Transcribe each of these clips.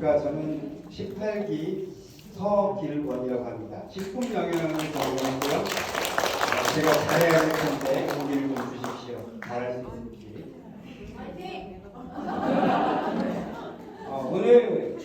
안녕하십니까. 저는 18기 서길원이라고 합니다. 식품 영양을 전공하고요. 어, 제가 잘해야 될 텐데 고기를 좀 주십시오. 잘할 수 있을지. 어, 오늘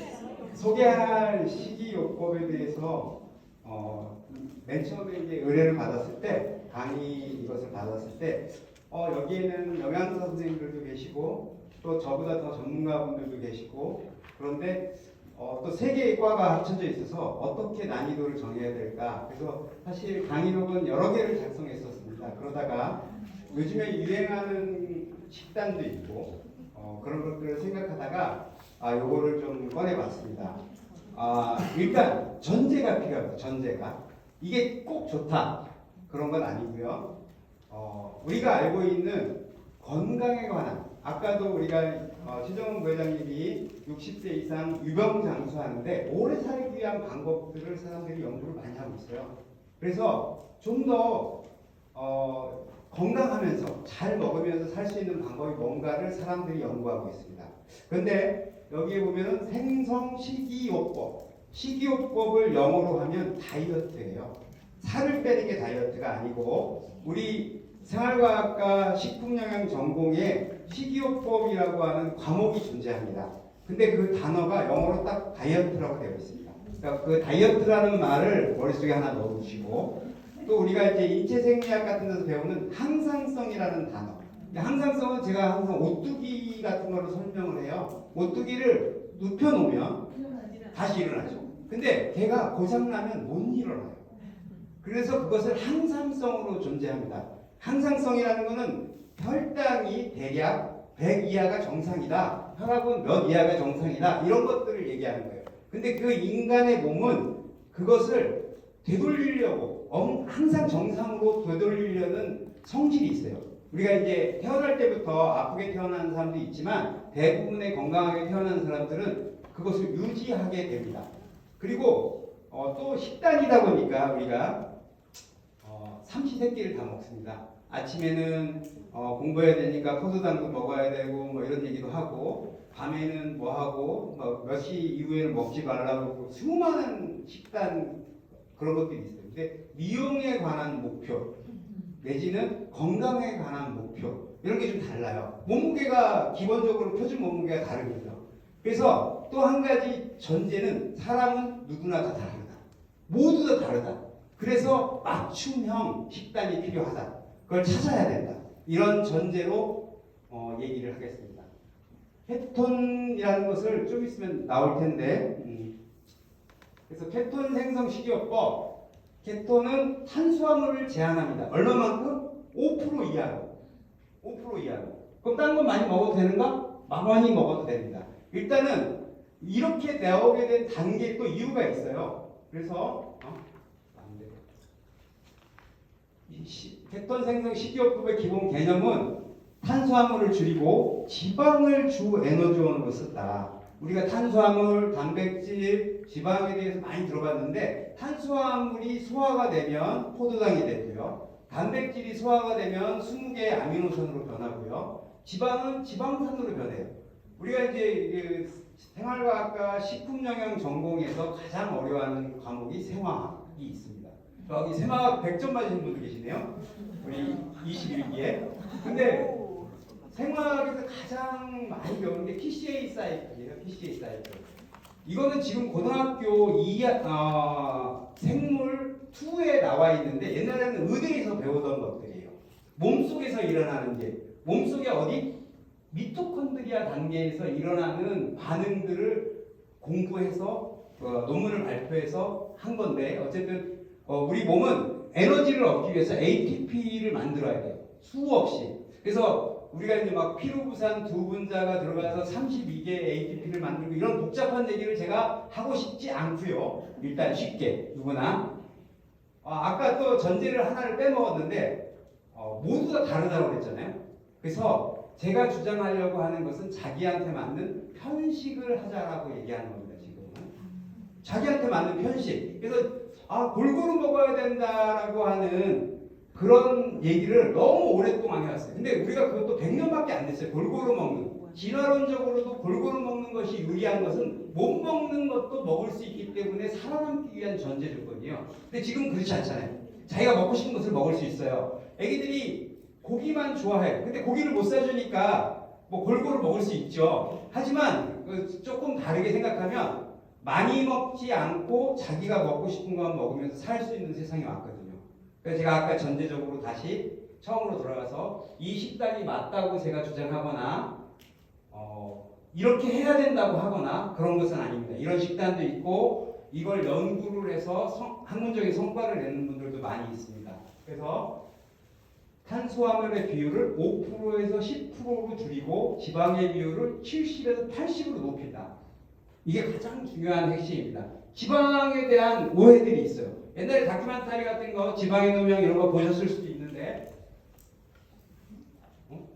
소개할 식이요법에 대해서 어, 맨 처음에 이제 의뢰를 받았을 때 강의 이것을 받았을 때 어, 여기에는 영양사 선생님들도 계시고 또 저보다 더 전문가분들도 계시고 그런데 어, 또세 개의 과가 합쳐져 있어서 어떻게 난이도를 정해야 될까 그래서 사실 강의록은 여러 개를 작성했었습니다. 그러다가 요즘에 유행하는 식단도 있고 어, 그런 것들을 생각하다가 아 요거를 좀 꺼내봤습니다. 아 일단 전제가 필요합니다. 전제가 이게 꼭 좋다 그런 건 아니고요. 어, 우리가 알고 있는 건강에 관한 아까도 우리가 어, 최정은 부회장님이 60세 이상 유병장수하는데 오래 살기 위한 방법들을 사람들이 연구를 많이 하고 있어요. 그래서 좀더 어, 건강하면서 잘 먹으면서 살 수 있는 방법이 뭔가를 사람들이 연구하고 있습니다. 그런데 여기에 보면은 생성 식이요법, 식이요법을 영어로 하면 다이어트예요. 살을 빼는 게 다이어트가 아니고 우리 생활과학과 식품영양 전공에 식이요법이라고 하는 과목이 존재합니다. 근데 그 단어가 영어로 딱 다이어트라고 되어 있습니다. 그러니까 그 다이어트라는 말을 머릿속에 하나 넣어두시고 또 우리가 이제 인체 생리학 같은 데서 배우는 항상성이라는 단어. 항상성은 제가 항상 오뚜기 같은 거로 설명을 해요. 오뚜기를 눕혀놓으면 다시 일어나죠. 근데 걔가 고장나면 못 일어나요. 그래서 그것을 항상성으로 존재합니다. 항상성이라는 것은 혈당이 대략 100 이하가 정상이다. 혈압은 몇 이하가 정상이다. 이런 것들을 얘기하는 거예요. 근데 그 인간의 몸은 그것을 되돌리려고 엄- 항상 정상으로 되돌리려는 성질이 있어요. 우리가 이제 태어날 때부터 아프게 태어나는 사람도 있지만 대부분의 건강하게 태어난 사람들은 그것을 유지하게 됩니다. 그리고 어, 또 식단이다 보니까 우리가 어, 삼시세끼를 다 먹습니다. 아침에는 어, 공부해야 되니까 포도당도 먹어야 되고 뭐 이런 얘기도 하고 밤에는 뭐 하고 몇 시 이후에는 먹지 말라고 수많은 식단 그런 것들이 있어요. 근데 미용에 관한 목표 내지는 건강에 관한 목표 이런 게 좀 달라요. 몸무게가 기본적으로 표준 몸무게가 다릅니다. 그래서 또 한 가지 전제는 사람은 누구나 다 다르다. 모두 다 다르다. 그래서 맞춤형 식단이 필요하다. 그걸 찾아야 된다. 이런 전제로 어, 얘기를 하겠습니다. 케톤이라는 것을 좀 있으면 나올 텐데, 음. 그래서 케톤 생성 식이요법, 케톤은 탄수화물을 제한합니다. 얼마만큼? 5% 이하로. 5% 이하로. 그럼 딴 건 많이 먹어도 되는가? 많이 먹어도 됩니다. 일단은 이렇게 나오게 된 단계 또 이유가 있어요. 그래서 어? 안 돼. 이씨. 객톤 생성 식이요법의 기본 개념은 탄수화물을 줄이고 지방을 주 에너지원으로 썼다. 우리가 탄수화물, 단백질, 지방에 대해서 많이 들어봤는데 탄수화물이 소화가 되면 포도당이 되고요. 단백질이 소화가 되면 20개의 아미노산으로 변하고요. 지방은 지방산으로 변해요. 우리가 이제 그 생활과학과 식품영양 전공에서 가장 어려워하는 과목이 생화학이 있습니다. 여기 생화학 100점 맞으신 분들 계시네요. 우리 21기에. 근데 생화학에서 가장 많이 배우는 게 PCA 사이클이에요. PCA 사이클. 이거는 지금 고등학교 2, 어, 생물 2에 나와 있는데 옛날에는 의대에서 배우던 것들이에요. 몸속에서 일어나는 게 몸속에 어디 미토콘드리아 단계에서 일어나는 반응들을 공부해서 어, 논문을 발표해서 한 건데 어쨌든 어, 우리 몸은 에너지를 얻기 위해서 ATP를 만들어야 돼요. 수없이. 그래서 우리가 이제 막 피로부산 두 분자가 들어가서 32개 ATP를 만들고 이런 복잡한 얘기를 제가 하고 싶지 않고요. 일단 쉽게 누구나. 아, 아까 또 전제를 하나를 빼먹었는데 어, 모두 다 다르다고 그랬잖아요. 그래서 제가 주장하려고 하는 것은 자기한테 맞는 편식을 하자라고 얘기하는 겁니다. 지금은 자기한테 맞는 편식. 그래서 아 골고루 먹어야 된다라고 하는 그런 얘기를 너무 오랫동안 해왔어요. 근데 우리가 그것도 100년밖에 안 됐어요. 골고루 먹는. 진화론적으로도 골고루 먹는 것이 유리한 것은 못 먹는 것도 먹을 수 있기 때문에 살아남기 위한 전제 조건이에요. 근데 지금 그렇지 않잖아요. 자기가 먹고 싶은 것을 먹을 수 있어요. 애기들이 고기만 좋아해요. 근데 고기를 못 사주니까 뭐 골고루 먹을 수 있죠. 하지만 그 조금 다르게 생각하면 많이 먹지 않고 자기가 먹고 싶은 것만 먹으면서 살 수 있는 세상이 왔거든요. 그래서 제가 아까 전제적으로 다시 처음으로 돌아가서 이 식단이 맞다고 제가 주장하거나 어, 이렇게 해야 된다고 하거나 그런 것은 아닙니다. 이런 식단도 있고 이걸 연구를 해서 성- 학문적인 성과를 내는 분들도 많이 있습니다. 그래서 탄수화물의 비율을 5%에서 10%로 줄이고 지방의 비율을 70에서 80으로 높인다. 이게 가장 중요한 핵심입니다. 지방에 대한 오해들이 있어요. 옛날에 다큐멘터리 같은 거 지방의 노명 이런 거 보셨을 수도 있는데 어?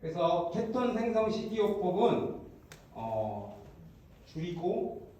그래서 케톤 생성 식이요법은 어, 줄이고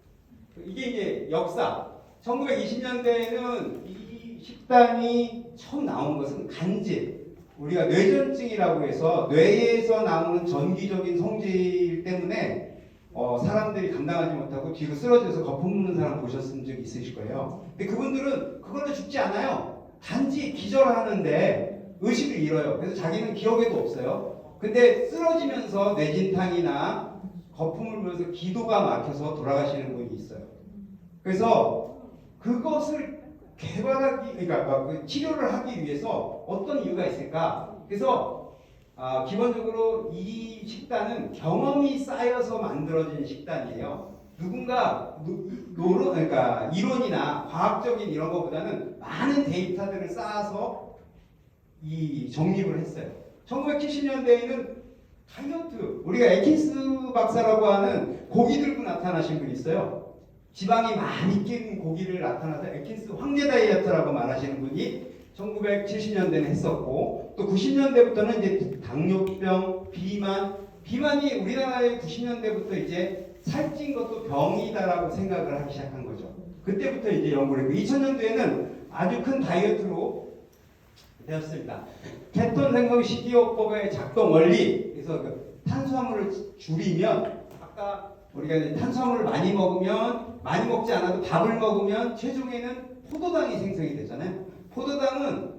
이게 이제 역사 1920년대에는 이 식단이 처음 나온 것은 간질 우리가 뇌전증이라고 해서 뇌에서 나오는 전기적인 성질 때문에 어, 사람들이 감당하지 못하고 뒤로 쓰러져서 거품 묻는 사람 보셨은 적 있으실 거예요. 근데 그분들은 그걸로 죽지 않아요. 단지 기절하는데 의식을 잃어요. 그래서 자기는 기억에도 없어요. 근데 쓰러지면서 뇌진탕이나 거품을 보면서 기도가 막혀서 돌아가시는 분이 있어요. 그래서 그것을 개발하기, 그러니까 막그 치료를 하기 위해서 어떤 이유가 있을까? 그래서 아, 기본적으로 이 식단은 경험이 쌓여서 만들어진 식단이에요. 누군가 노, 노론, 그러니까 이론이나 과학적인 이런 것보다는 많은 데이터들을 쌓아서 이 정립을 했어요. 1970년대에는 다이어트, 우리가 에킨스 박사라고 하는 고기 들고 나타나신 분이 있어요. 지방이 많이 낀 고기를 나타나서 에킨스 황제 다이어트라고 말하시는 분이 1970년대는 했었고 또 90년대부터는 이제 당뇨병, 비만, 비만이 우리나라의 90년대부터 이제 살찐 것도 병이다라고 생각을 하기 시작한 거죠. 그때부터 이제 연구를 했고 2000년도에는 아주 큰 다이어트로 되었습니다. 케톤 생성 식이요법의 작동 원리 그래서 그 탄수화물을 줄이면 아까 우리가 탄수화물을 많이 먹으면 많이 먹지 않아도 밥을 먹으면 최종에는 포도당이 생성이 되잖아요. 포도당은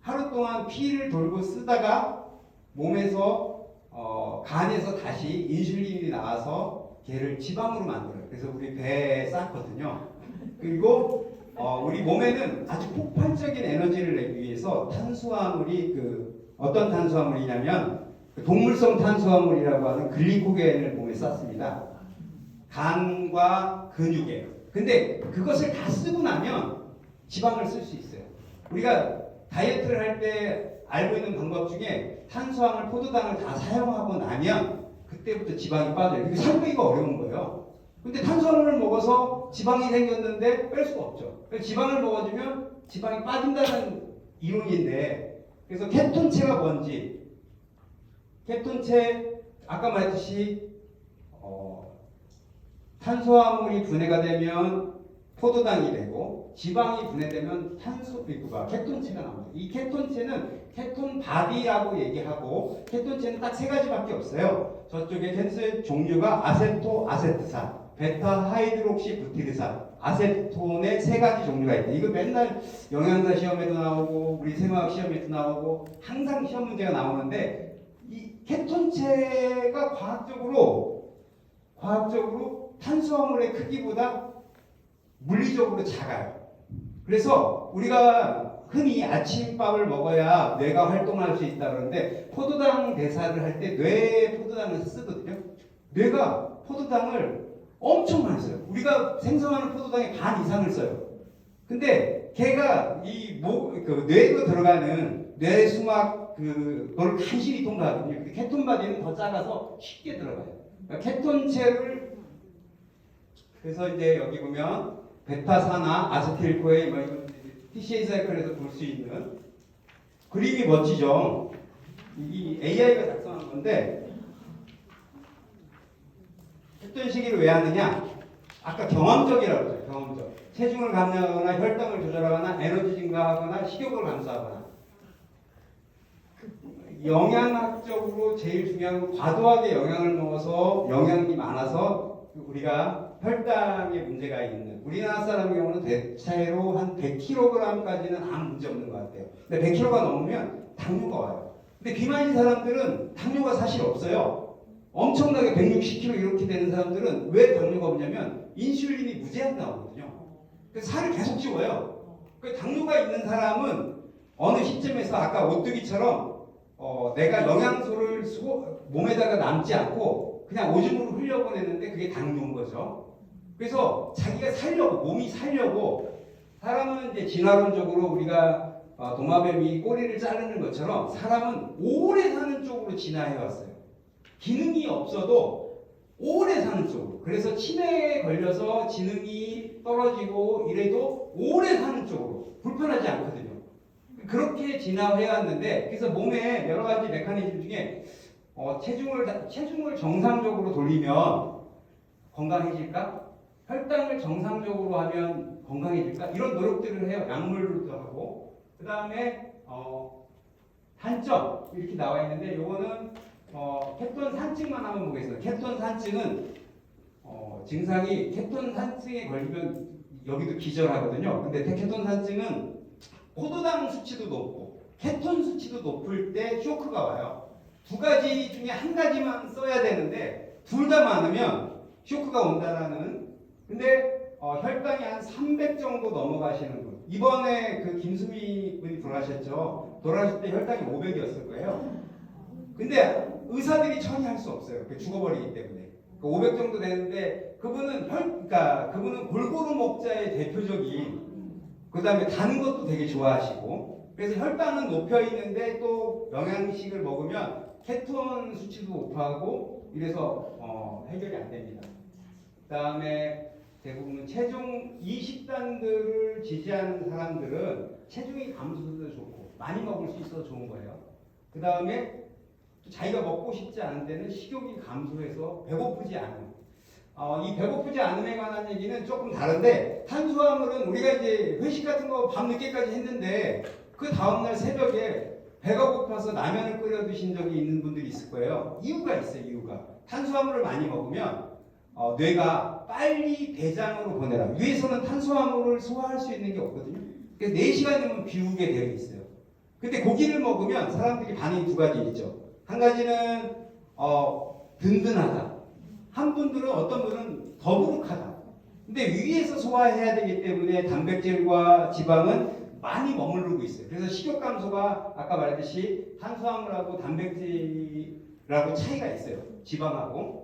하루 동안 피를 돌고 쓰다가 몸에서 어, 간에서 다시 인슐린이 나와서 걔를 지방으로 만들어요. 그래서 우리 배에 쌓거든요. 그리고 어, 우리 몸에는 아주 폭발적인 에너지를 내기 위해서 탄수화물이 그 어떤 탄수화물이냐면 그 동물성 탄수화물이라고 하는 글리코겐을 몸에 쌓습니다. 간과 근육에. 근데 그것을 다 쓰고 나면 지방을 쓸 수 있어요. 우리가 다이어트를 할 때 알고 있는 방법 중에 탄수화물, 포도당을 다 사용하고 나면 그때부터 지방이 빠져요. 이게 살 빼기가 어려운 거예요. 근데 탄수화물을 먹어서 지방이 생겼는데 뺄 수가 없죠. 지방을 먹어주면 지방이 빠진다는 이론인데 그래서 케톤체가 뭔지 케톤체 아까 말했듯이 어, 탄수화물이 분해가 되면 포도당이 되고 지방이 분해되면 탄수 그가 케톤체가 나옵니다. 이 케톤체는 케톤 바디라고 얘기하고 케톤체는 딱 세 가지밖에 없어요. 저쪽에 케톤 종류가 아세토 아세트산, 베타 하이드록시 부티르산, 아세톤의 세 가지 종류가 있다. 이거 맨날 영양사 시험에도 나오고 우리 생화학 시험에도 나오고 항상 시험 문제가 나오는데 이 케톤체가 과학적으로 과학적으로 탄수화물의 크기보다 물리적으로 작아요. 그래서 우리가 흔히 아침밥을 먹어야 뇌가 활동할 수 있다 그러는데 포도당 대사를 할 때 뇌에 포도당을 쓰거든요. 뇌가 포도당을 엄청 많이 써요. 우리가 생성하는 포도당의 반 이상을 써요. 근데 걔가 이 목 그 뇌로 들어가는 뇌 수막 그걸 간신히 통과하거든요. 근데 케톤 바디는 더 작아서 쉽게 들어가요. 그러니까 케톤체를 그래서 이제 여기 보면 베타산화, 아세틸코에 TCA 사이클에서 볼 수 있는 그림이 멋지죠. 이 AI가 작성한 건데 했던 시기를 왜 하느냐? 아까 경험적이라고 했죠. 경험적. 체중을 감량하거나 혈당을 조절하거나 에너지 증가하거나 식욕을 감소하거나 영양학적으로 제일 중요한 건 과도하게 영양을 먹어서 영양이 많아서 우리가 혈당에 문제가 있는 우리나라 사람 경우는 대체로 한 100kg까지는 아무 문제 없는 것 같아요. 근데 100kg가 넘으면 당뇨가 와요. 근데 비만인 사람들은 당뇨가 사실 없어요. 엄청나게 160kg 이렇게 되는 사람들은 왜 당뇨가 오냐면 인슐린이 무제한 나오거든요. 그래서 살을 계속 찌워요. 그 당뇨가 있는 사람은 어느 시점에서 아까 오뚜기처럼 어, 내가 영양소를 소- 몸에다가 남지 않고 그냥 오줌으로 흘려보내는데 그게 당뇨인 거죠. 그래서 자기가 살려고 몸이 살려고 사람은 이제 진화론적으로 우리가 어, 도마뱀이 꼬리를 자르는 것처럼 사람은 오래 사는 쪽으로 진화해 왔어요. 기능이 없어도 오래 사는 쪽으로. 그래서 치매에 걸려서 지능이 떨어지고 이래도 오래 사는 쪽으로 불편하지 않거든요. 그렇게 진화해 왔는데 그래서 몸에 여러 가지 메커니즘 중에 어, 체중을 다- 체중을 정상적으로 돌리면 건강해질까? 혈당을 정상적으로 하면 건강해질까? 이런 노력들을 해요. 약물도 하고 그 다음에 어, 단점 이렇게 나와 있는데 요거는 어, 케톤 산증만 한번 보겠습니다. 케톤 산증은 어, 증상이 케톤 산증에 걸리면 여기도 기절하거든요. 근데 케톤 산증은 포도당 수치도 높고 케톤 수치도 높을 때 쇼크가 와요. 두 가지 중에 한 가지만 써야 되는데 둘 다 많으면 쇼크가 온다라는 근데 어, 혈당이 한 300 정도 넘어가시는 분. 이번에 그 김수미 분이 돌아가셨죠. 돌아가실 때 혈당이 500이었을 거예요. 근데 의사들이 처리 할 수 없어요. 그 죽어버리기 때문에. 그500 정도 되는데 그분은 혈 그러니까 그분은 골고루 먹자의 대표적인 그 다음에 다는 것도 되게 좋아하시고. 그래서 혈당은 높여 있는데 또 영양식을 먹으면 케톤 수치도 높아하고 이래서 어, 해결이 안 됩니다. 그 다음에 대부분 체중 이 식단들을 지지하는 사람들은 체중이 감소도 좋고 많이 먹을 수 있어서 좋은 거예요. 그 다음에 자기가 먹고 싶지 않은 데는 식욕이 감소해서 배고프지 않은 어, 이 배고프지 않음에 관한 얘기는 조금 다른데 탄수화물은 우리가 이제 회식 같은 거 밤 늦게까지 했는데 그 다음날 새벽에 배가 고파서 라면을 끓여 드신 적이 있는 분들이 있을 거예요. 이유가 있어요. 이유가 탄수화물을 많이 먹으면 어, 뇌가 빨리 대장으로 보내라. 위에서는 탄수화물을 소화할 수 있는 게 없거든요. 그래서 4시간이면 비우게 되어 있어요. 근데 고기를 먹으면 사람들이 반응이 두 가지 있죠. 한 가지는 어, 든든하다. 한 분들은 어떤 분은 더부룩하다. 근데 위에서 소화해야 되기 때문에 단백질과 지방은 많이 머무르고 있어요. 그래서 식욕 감소가 아까 말했듯이 탄수화물하고 단백질하고 차이가 있어요. 지방하고.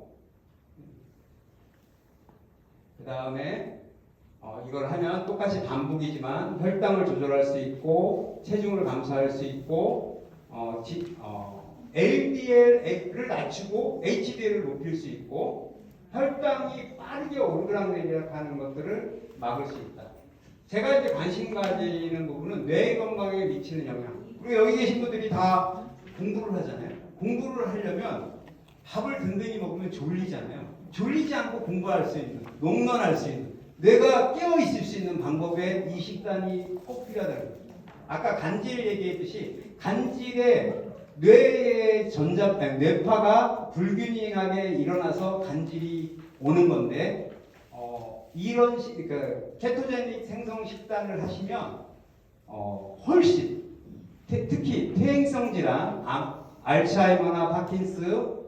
그 다음에 어, 이걸 하면 똑같이 반복이지만 혈당을 조절할 수 있고 체중을 감소할 수 있고 어, 지, 어, LDL을 낮추고 HDL을 높일 수 있고 혈당이 빠르게 오르락내리락 하는 것들을 막을 수 있다. 제가 이제 관심 가지는 부분은 뇌 건강에 미치는 영향. 그리고 여기 계신 분들이 다 공부를 하잖아요. 공부를 하려면 밥을 든든히 먹으면 졸리잖아요. 졸리지 않고 공부할 수 있는, 농론할 수 있는, 뇌가 깨어 있을 수 있는 방법에 이 식단이 꼭 필요하다는 거예요. 아까 간질 얘기했듯이 간질에 뇌의 전자, 뇌파가 불균형하게 일어나서 간질이 오는 건데 어, 이런 시, 그 케토제닉 생성 식단을 하시면 어, 훨씬 태- 특히 퇴행성 질환, 암, 알츠하이머나 파킨스,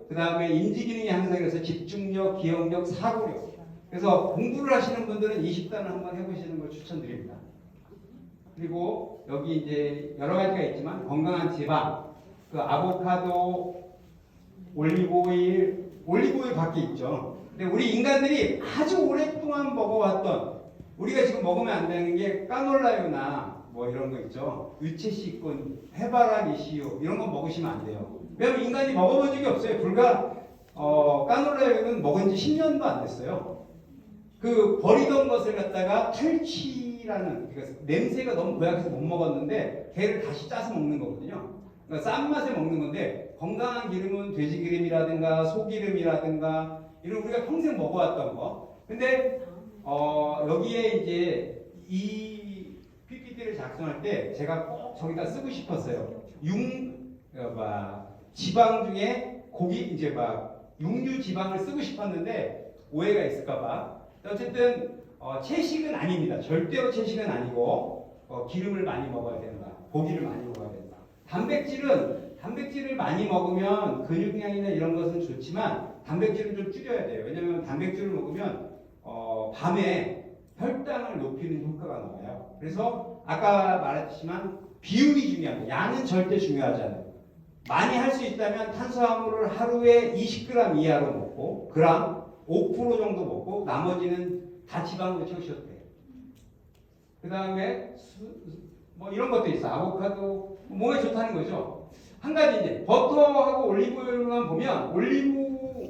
그 다음에 인지 기능이 향상해서 집중력, 기억력, 사고력. 그래서 공부를 하시는 분들은 이 식단을 한번 해보시는 걸 추천드립니다. 그리고 여기 이제 여러 가지가 있지만 건강한 지방, 그 아보카도, 올리브오일, 올리브오일 밖에 있죠. 근데 우리 인간들이 아주 오랫동안 먹어왔던 우리가 지금 먹으면 안 되는 게 까놀라유나 뭐 이런 거 있죠. 유채씨꾼, 해바라 미시오 이런 거 먹으시면 안 돼요. 왜냐면 인간이 먹어본 적이 없어요. 불과 어, 까놀라유는 먹은 지 10년도 안 됐어요. 그 버리던 것을 갖다가 탈취라는 그러니까 냄새가 너무 고약해서 못 먹었는데 걔를 다시 짜서 먹는 거거든요. 그러니까 싼 맛에 먹는 건데 건강한 기름은 돼지 기름이라든가 소 기름이라든가 이런 우리가 평생 먹어왔던 거. 근데 어, 여기에 이제 이 PPT를 작성할 때 제가 꼭 저기다 쓰고 싶었어요. 융 어, 막 지방 중에 고기 이제 막 육류 지방을 쓰고 싶었는데 오해가 있을까봐 어쨌든 어, 채식은 아닙니다. 절대로 채식은 아니고 어, 기름을 많이 먹어야 된다. 고기를 많이 먹어야 된다. 단백질은 단백질을 많이 먹으면 근육량이나 이런 것은 좋지만 단백질을 좀 줄여야 돼요. 왜냐하면 단백질을 먹으면 어, 밤에 혈당을 높이는 효과가 나와요. 그래서 아까 말했지만 비율이 중요합니다. 양은 절대 중요하지 않아요. 많이 할 수 있다면 탄수화물을 하루에 20g 이하로 먹고 그람 5% 정도 먹고 나머지는 다 지방으로 돼요. 그 다음에 뭐 이런 것도 있어. 아보카도 몸에 좋다는 거죠. 한 가지 이제 버터하고 올리브오일만 보면 올리브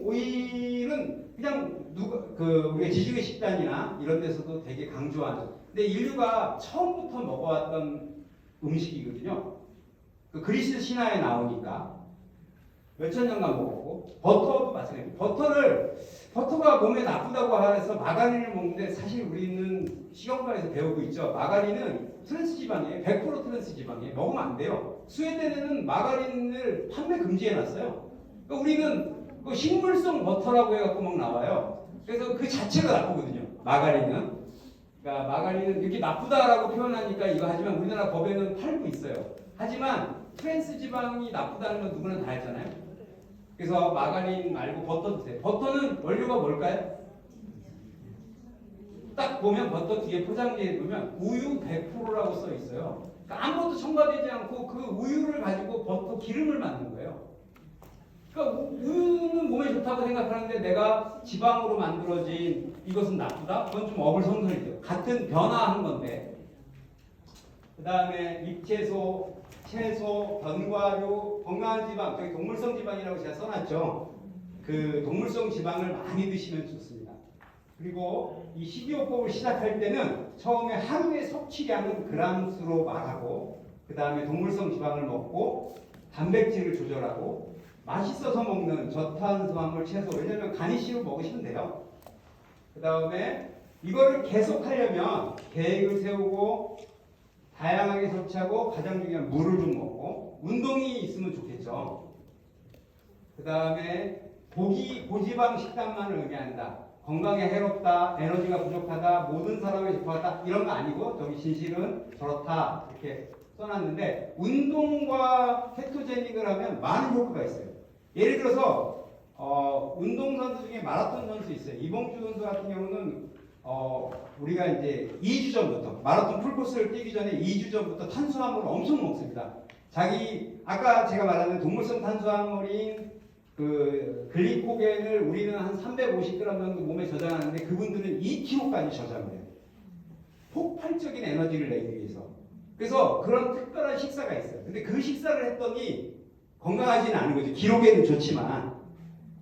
오일은 그냥 누가 그 우리 지식의 식단이나 이런 데서도 되게 강조하는. 근데 인류가 처음부터 먹어왔던 음식이거든요. 그 그리스 신화에 나오니까 몇천 년간 먹었고 버터도 마찬가지예요. 버터를 버터가 몸에 나쁘다고 해서 마가린을 먹는데 사실 우리는 식용과에서 배우고 있죠. 마가린은 트랜스 지방이에요. 100% 트랜스 지방이에요. 먹으면 안 돼요. 스웨덴에는 마가린을 판매 금지해 놨어요. 그러니까 우리는 그 식물성 버터라고 해갖고 막 나와요. 그래서 그 자체가 나쁘거든요. 마가린은. 그러니까 마가린은 이렇게 나쁘다라고 표현하니까 이거 하지만 우리나라 법에는 팔고 있어요. 하지만 트랜스 지방이 나쁘다는 건 누구나 다 알잖아요. 그래서 마가린 말고 버터 드세요. 버터는 원료가 뭘까요? 딱 보면 버터 뒤에 포장지에 보면 우유 100%라고 써 있어요. 그러니까 아무것도 첨가되지 않고 그 우유를 가지고 버터 기름을 만든 거예요. 그러니까 우- 우유는 몸에 좋다고 생각하는데 내가 지방으로 만들어진 이것은 나쁘다? 그건 좀 어불성설이죠. 같은 변화한 건데. 그 다음에 잎채소, 채소, 견과류, 건강한 지방, 저기 동물성 지방이라고 제가 써놨죠. 그 동물성 지방을 많이 드시면 좋습니다. 그리고 이 식이요법을 시작할 때는 처음에 하루의 섭취량은 그람수로 말하고 그 다음에 동물성 지방을 먹고 단백질을 조절하고 맛있어서 먹는 저탄수화물 채소 왜냐면 가니쉬로 먹으시면 돼요. 그 다음에 이거를 계속 하려면 계획을 세우고 다양하게 섭취하고 가장 중요한 물을 좀 먹고 운동이 있으면 좋겠죠. 그 다음에 고기 고지방 식단만을 의미한다. 건강에 해롭다, 에너지가 부족하다, 모든 사람에 적합하다 이런 거 아니고 저기 진실은 저렇다 이렇게 써놨는데 운동과 케토제닉을 하면 많은 효과가 있어요. 예를 들어서 어, 운동 선수 중에 마라톤 선수 있어요. 이봉주 선수 같은 경우는 어, 우리가 이제 2주 전부터 마라톤 풀코스를 뛰기 전에 2주 전부터 탄수화물을 엄청 먹습니다. 자기 아까 제가 말하는 동물성 탄수화물인 그 글리코겐을 우리는 한 350g 정도 몸에 저장하는데 그분들은 2kg까지 저장을 해요. 폭발적인 에너지를 내기 위해서. 그래서 그런 특별한 식사가 있어요. 근데 그 식사를 했더니 건강하지는 않은 거죠. 기록에는 좋지만.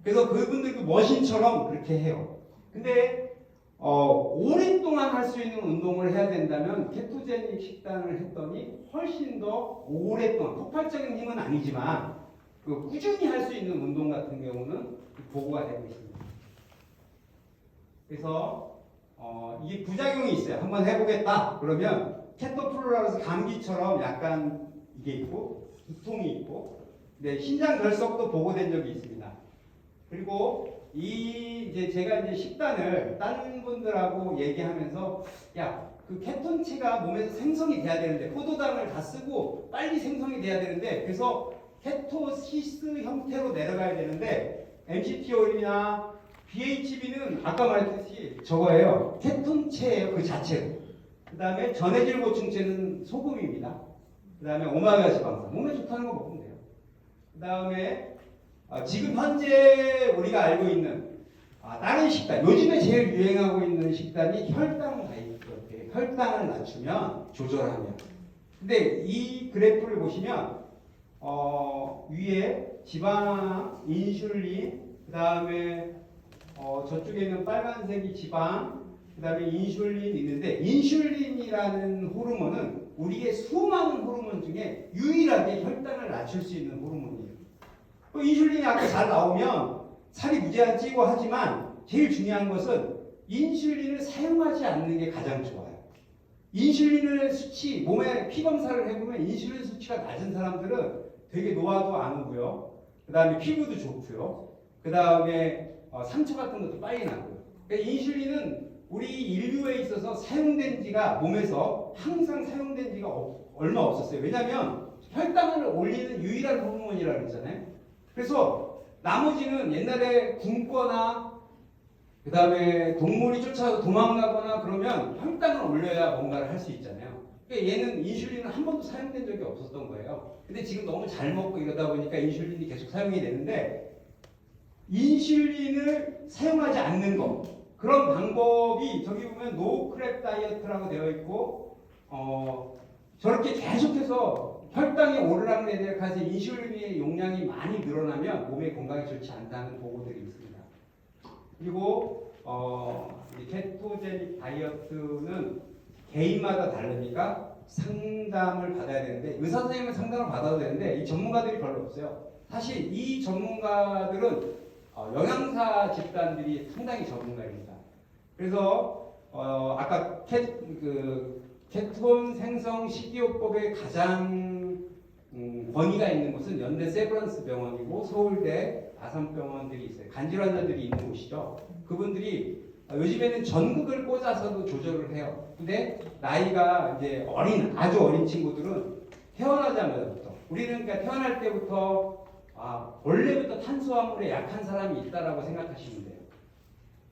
그래서 그분들도 머신처럼 그렇게 해요. 근데 어, 오랫동안 할 수 있는 운동을 해야 된다면 케토제닉 식단을 했더니 훨씬 더 오랫동안 폭발적인 힘은 아니지만 그 꾸준히 할 수 있는 운동 같은 경우는 보고가 되고 있습니다. 그래서 어, 이게 부작용이 있어요. 한번 해보겠다. 그러면 케토플루라서 감기처럼 약간 이게 있고 두통이 있고, 네, 신장 결석도 보고된 적이 있습니다. 그리고 이 이제 제가 이제 식단을 다른 분들하고 얘기하면서 야 그 케톤체가 몸에서 생성이 돼야 되는데 포도당을 다 쓰고 빨리 생성이 돼야 되는데 그래서 케토시스 형태로 내려가야 되는데 MCT 오일이나 BHB는 아까 말했듯이 저거예요. 케톤체예요 그 자체로. 그 다음에 전해질 보충제는 소금입니다. 그 다음에 오메가 지방산 몸에 좋다는 거 먹으면 돼요. 그 다음에 아, 지금 현재 우리가 알고 있는 아, 다른 식단, 요즘에 제일 유행하고 있는 식단이 혈당 다이어트예요. 혈당을 낮추면 조절하면. 근데 이 그래프를 보시면 어, 위에 지방, 인슐린, 그 다음에 어, 저쪽에 있는 빨간색이 지방, 그 다음에 인슐린 있는데 인슐린이라는 호르몬은 우리의 수많은 호르몬 중에 유일하게 혈당을 낮출 수 있는 호르몬 그 인슐린이 아까 잘 나오면 살이 무제한 찌고 하지만 제일 중요한 것은 인슐린을 사용하지 않는 게 가장 좋아요. 인슐린을 수치 몸에 피 검사를 해보면 인슐린 수치가 낮은 사람들은 되게 노화도 안 오고요. 그 다음에 피부도 좋고요. 그 다음에 어, 상처 같은 것도 빨리 나고요. 그러니까 인슐린은 우리 인류에 있어서 사용된 지가 몸에서 항상 사용된 지가 없- 얼마 없었어요. 왜냐하면 혈당을 올리는 유일한 호르몬이라고 그랬잖아요. 그래서 나머지는 옛날에 굶거나 그 다음에 동물이 쫓아서 도망가거나 그러면 혈당을 올려야 뭔가를 할 수 있잖아요. 그러니까 얘는 인슐린은 한 번도 사용된 적이 없었던 거예요. 근데 지금 너무 잘 먹고 이러다 보니까 인슐린이 계속 사용이 되는데 인슐린을 사용하지 않는 거 그런 방법이 저기 보면 노크랩 다이어트라고 되어 있고 어 저렇게 계속해서 혈당이 오르락내리락 해서 인슐린의 용량이 많이 늘어나면 몸에 건강에 좋지 않다는 보고들이 있습니다. 그리고 어, 이 케토제닉 다이어트는 개인마다 다르니까 상담을 받아야 되는데 의사 선생님은 상담을 받아도 되는데 이 전문가들이 별로 없어요. 사실 이 전문가들은 어, 영양사 집단들이 상당히 전문가입니다. 그래서 어, 아까 케, 그, 케톤 생성 식이요법의 가장 음, 권위가 있는 곳은 연대 세브란스 병원이고 서울대 아산병원들이 있어요. 간질 환자들이 있는 곳이죠. 그분들이 어, 요즘에는 전극을 꽂아서도 조절을 해요. 근데 나이가 이제 어린 아주 어린 친구들은 태어나자마자부터 우리는 그러니까 태어날 때부터 아 원래부터 탄수화물에 약한 사람이 있다라고 생각하시면 돼요.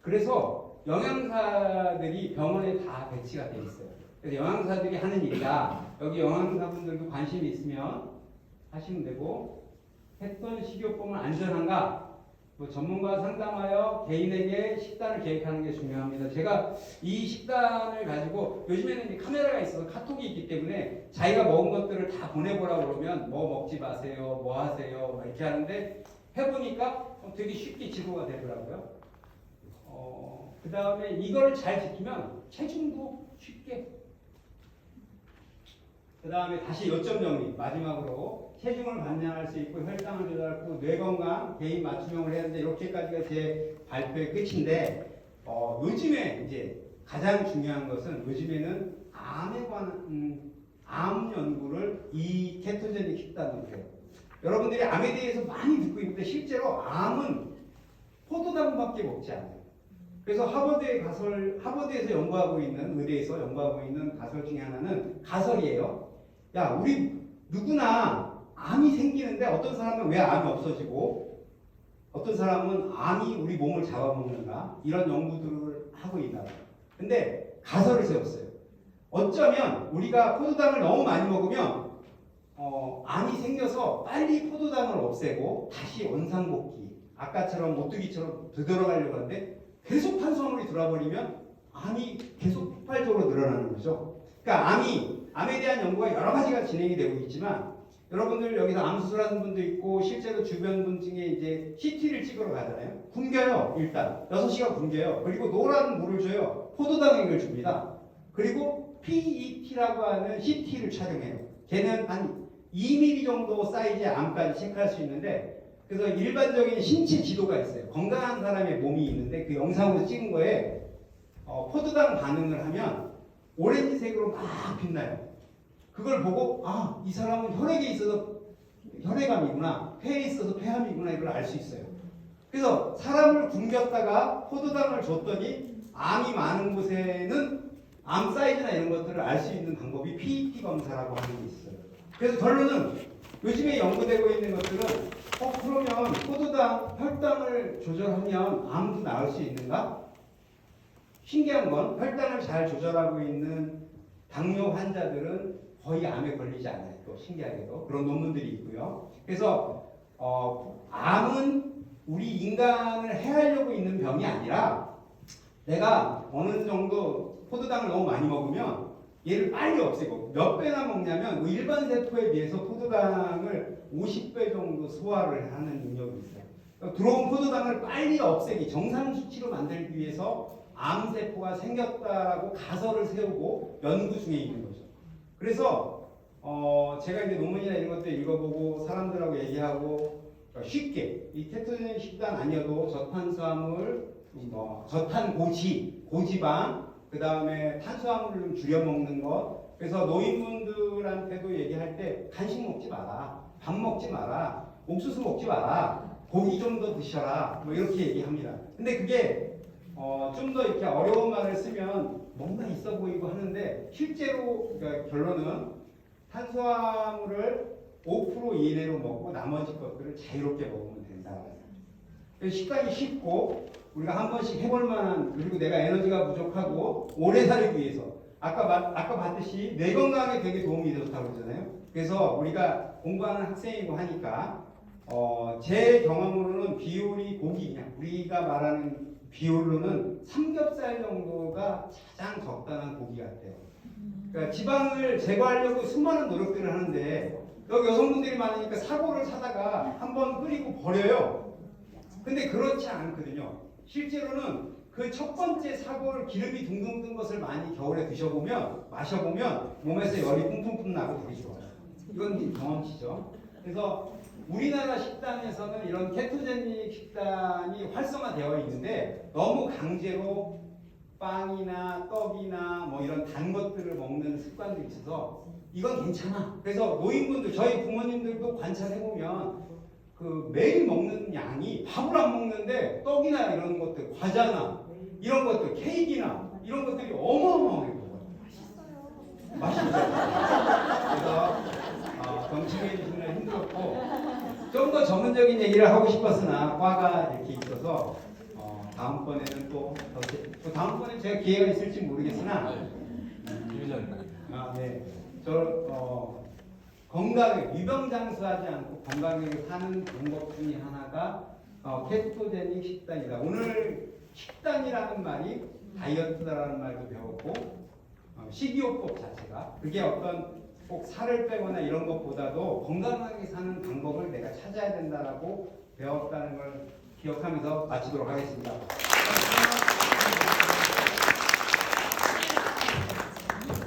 그래서 영양사들이 병원에 다 배치가 돼 있어요. 그래서 영양사들이 하는 일이다. 여기 영양사분들도 관심이 있으면 하시면 되고 했던 식이요법은 안전한가? 뭐 전문가 상담하여 개인에게 식단을 계획하는 게 중요합니다. 제가 이 식단을 가지고 요즘에는 카메라가 있어서 카톡이 있기 때문에 자기가 먹은 것들을 다 보내보라고 그러면 뭐 먹지 마세요, 뭐 하세요, 막 이렇게 하는데 해보니까 되게 쉽게 지도가 되더라고요. 어, 그 다음에 이걸 잘 지키면 체중도 쉽게 그 다음에 다시 요점 정리 마지막으로 체중을 관장할 수 있고 혈당을 조절하고 뇌 건강 개인 맞춤형을 되는데 이렇게까지가 제 발표의 끝인데 어, 요즘에 이제 가장 중요한 것은 요즘에는 암에 관한 음, 암 연구를 이 케토제닉 식단으로 해요. 여러분들이 암에 대해서 많이 듣고 있는데 실제로 암은 포도당밖에 먹지 않아요. 그래서 하버드에 가설 하버드에서 연구하고 있는 의대에서 연구하고 있는 가설 중에 하나는 가설이에요. 야, 우리 누구나 암이 생기는데 어떤 사람은 왜 암이 없어지고 어떤 사람은 암이 우리 몸을 잡아먹는가 이런 연구들을 하고 있다. 근데 가설을 세웠어요. 어쩌면 우리가 포도당을 너무 많이 먹으면 어, 암이 생겨서 빨리 포도당을 없애고 다시 원상복귀 아까처럼 오뚜기처럼 되돌아가려고 하는데 계속 탄수화물이 들어와버리면 암이 계속 폭발적으로 늘어나는 거죠. 그러니까 암이 암에 대한 연구가 여러 가지가 진행이 되고 있지만 여러분들 여기서 암 수술하는 분도 있고 실제로 주변 분 중에 이제 CT를 찍으러 가잖아요. 굶겨요 일단 6시간 굶겨요. 그리고 노란 물을 줘요. 포도당액을 줍니다. 그리고 PET라고 하는 CT를 촬영해요. 걔는 한 2mm 정도 사이즈의 암까지 체크할 수 있는데 그래서 일반적인 신체 지도가 있어요. 건강한 사람의 몸이 있는데 그 영상으로 찍은 거에 어, 포도당 반응을 하면 오렌지색으로 막 빛나요. 그걸 보고 아 이 사람은 혈액에 있어서 혈액암이구나, 폐에 있어서 폐암이구나 이걸 알 수 있어요. 그래서 사람을 굶겼다가 포도당을 줬더니 암이 많은 곳에는 암 사이즈나 이런 것들을 알 수 있는 방법이 PET 검사라고 하는 게 있어요. 그래서 결론은 요즘에 연구되고 있는 것들은 어 그러면 포도당 혈당을 조절하면 암도 나을 수 있는가? 신기한 건 혈당을 잘 조절하고 있는 당뇨 환자들은 거의 암에 걸리지 않아요. 또 신기하게도 그런 논문들이 있고요. 그래서 어, 암은 우리 인간을 해하려고 있는 병이 아니라 내가 어느 정도 포도당을 너무 많이 먹으면 얘를 빨리 없애고 몇 배나 먹냐면 그 일반 세포에 비해서 포도당을 50배 정도 소화를 하는 능력이 있어요. 그러니까 들어온 포도당을 빨리 없애기 정상 수치로 만들기 위해서 암세포가 생겼다라고 가설을 세우고 연구 중에 있는 거죠. 그래서 어 제가 이제 논문이나 이런 것들 읽어보고 사람들하고 얘기하고 쉽게 이 케토제닉 식단 아니어도 저탄수화물, 뭐 저탄 고지, 고지방, 그 다음에 탄수화물을 좀 줄여 먹는 것. 그래서 노인분들한테도 얘기할 때 간식 먹지 마라. 밥 먹지 마라. 옥수수 먹지 마라. 고기 좀 더 드셔라. 뭐 이렇게 얘기합니다. 근데 그게 어, 좀 더 이렇게 어려운 말을 쓰면 뭔가 있어 보이고 하는데 실제로 그러니까 결론은 탄수화물을 5% 이내로 먹고 나머지 것들을 자유롭게 먹으면 된다. 식단이 쉽고 우리가 한 번씩 해볼 만한 그리고 내가 에너지가 부족하고 오래 살기 위해서 아까 마- 아까 봤듯이 뇌 건강에 되게 도움이 좋다고 그러잖아요. 그래서 우리가 공부하는 학생이고 하니까 어, 제 경험으로는 비율이 고기 그냥 우리가 말하는 비율로는 삼겹살 정도가 가장 적당한 고기 같아요. 그러니까 지방을 제거하려고 수많은 노력들을 하는데 여기 여성분들이 많으니까 사고를 사다가 한번 끓이고 버려요. 근데 그렇지 않거든요. 실제로는 그 첫 번째 사고를 기름이 둥둥 든 것을 많이 겨울에 드셔보면 마셔보면 몸에서 열이 뿜뿜뿜 나고 되게 좋아요. 이건 경험치죠. 그래서 우리나라 식단에서는 이런 케토제닉 식단이 활성화되어 있는데 너무 강제로 빵이나 떡이나 뭐 이런 단 것들을 먹는 습관들이 있어서 이건 괜찮아. 그래서 노인분들 저희 부모님들도 관찰해 보면 그 매일 먹는 양이 밥을 안 먹는데 떡이나 이런 것들 과자나 이런 것들 케이크나 이런 것들이 어마어마하게 먹어요. 맛있어요. 그래서 어, 경청해 주시면 힘들었고 좀 더 전문적인 얘기를 하고 싶었으나 과가 이렇게 있어서 어, 다음번에는 또, 또 다음번에 제가 기회가 있을지 모르겠으나 유전. 아, 네. 저 어, 건강에 유병장수하지 않고 건강하게 사는 방법 중에 하나가 어, 케토제닉 식단이다. 오늘 식단이라는 말이 다이어트다라는 말도 배웠고 어, 식이요법 자체가 그게 어떤 꼭 살을 빼거나 이런 것보다도 건강하게 사는 방법을 내가 찾아야 된다라고 배웠다는 걸 기억하면서 마치도록 하겠습니다.